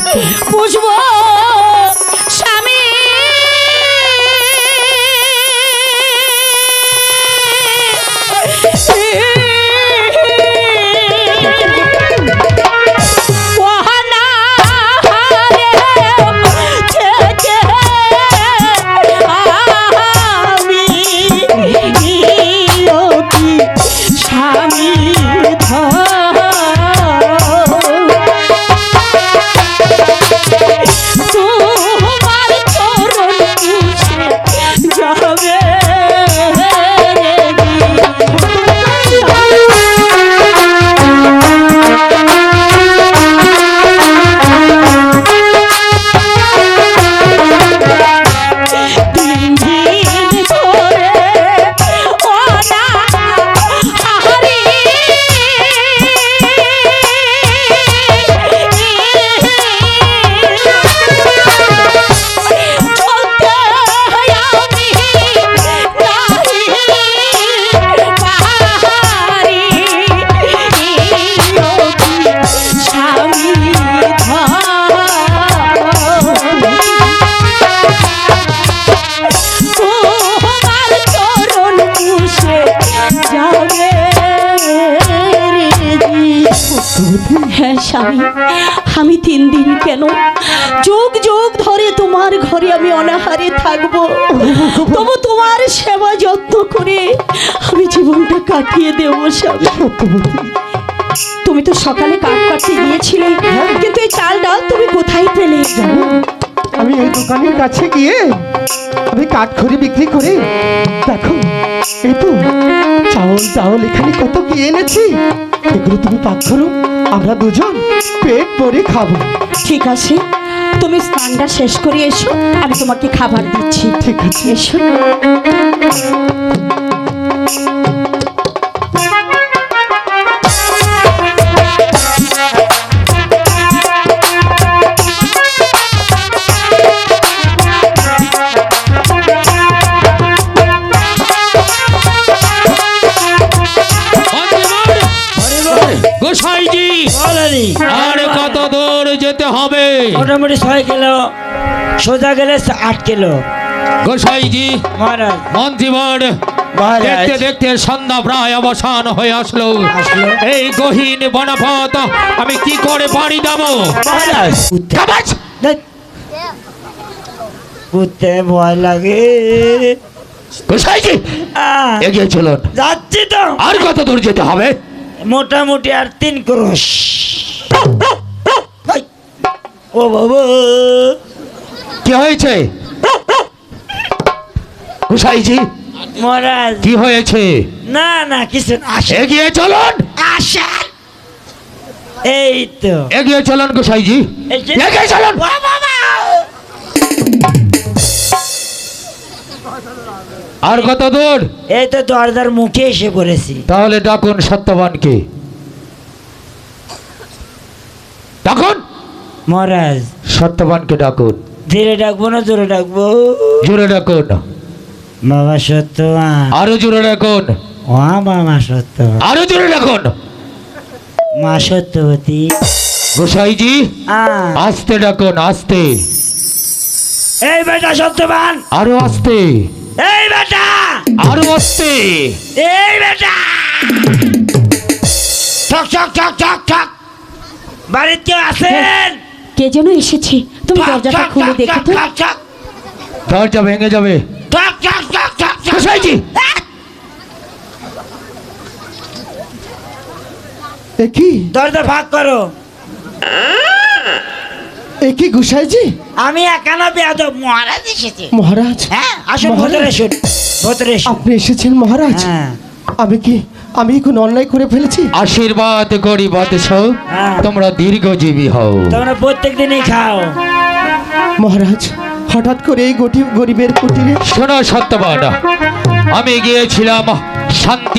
স্বামী হ্যাঁ স্বামী আমি তিন দিন কেন? যুগ যুগ ধরে তোমার ঘরে আমি অনাহারে থাকব। তবু তোমার সেবা যত্ন করে আমি জীবনটা কাটিয়ে দেবো স্বামী। তুমি তো সকালে কাঠ কাটতে গিয়েছিলে কিন্তু এই চাল ডাল তুমি কোথায় পেলে? আমি এই দোকানের কাছে গিয়ে আমি কাঠখড়ি বিক্রি করে দেখো এই তো চাউল চাউল এখানে কত কি এনেছি। এগুলো তুমি পাক করো আমরা দুজন পেট ভরে খাব। ঠিক আছে তুমি স্নানটা শেষ করে এসো আমি তোমাকে খাবার দিচ্ছি। ঠিক আছে। এসো বলেনি আর কত দূর যেতে হবে? মোটামুটি ছয় কিলো সোজা গেলে আট কিলো। গোসাইজি মহারাজ। মন্ত্রীবর দেখতে দেখতে সন্ধ্যা প্রায় অবসান হয়ে আসলো। এই গহীন বনপথ আমি কি করে পাড়ি দেবো উঠতে ভয় লাগে। গোসাইজি এগিয়ে চলুন। যাচ্ছি তো। আর কত দূর যেতে হবে? মোটামুটি আর তিন ক্রোশ। ও বাবা। কি হয়েছে? গোসাইজি মহারাজ। কি হয়েছে? না না কিছু এগিয়ে চলুন। আসেন। এই তো। এগিয়ে চলুন গোসাইজি এগিয়ে চলুন। বাবা! আর কত দূর? এই তো দরজার মুখে এসে পড়েছি। তাহলে ডাকুন সত্যবানকে। ডাকুন! মহারাজ। সত্যবানকে ডাকুন। ধীরে ডাকবো না জোরে ডাকবো। জোরে ডাকুন। বাবা সত্যবান। আরও জোরে ডাকুন। ও বাবা সত্যবান। আরও জোরে ডাকুন। মা সত্যবতী। গোসাইজি আস্তে ডাকুন আস্তে। এই বেটা সত্যবান। আরও আস্তে। এই বেটা। আরও আস্তে। এই বেটা। ঠক ঠক ঠক ঠক ঠক বাড়িতে কেউ আছেন? কে যেন এসেছে? তুমি দরজাটা খুলে দেখো তো। দরজা ভেঙে যাবে। ঠক, ঠক, ঠক, ঠক, এ কি? দরজা ভাগ করো। এ কি গুসাইজি? আমি একানা বেয়াদব মহারাজ এসেছে। মহারাজ? হ্যাঁ আসুন। ভেতরে আসুন ভেতরে আসুন। আপনি এসেছেন মহারাজ? হ্যাঁ। আমি কি আমি কোন অন্যায় করে ফেলেছি? আশীর্বাদ করি বাদশ হ্যাঁ। তোমরা দীর্ঘজীবী হও। তোমরা প্রত্যেক দিনই খাও। মহারাজ হঠাৎ করে এই গটি গরিবের কুটিরে শোনো সত্যবান আমি গিয়েছিলাম শান্তি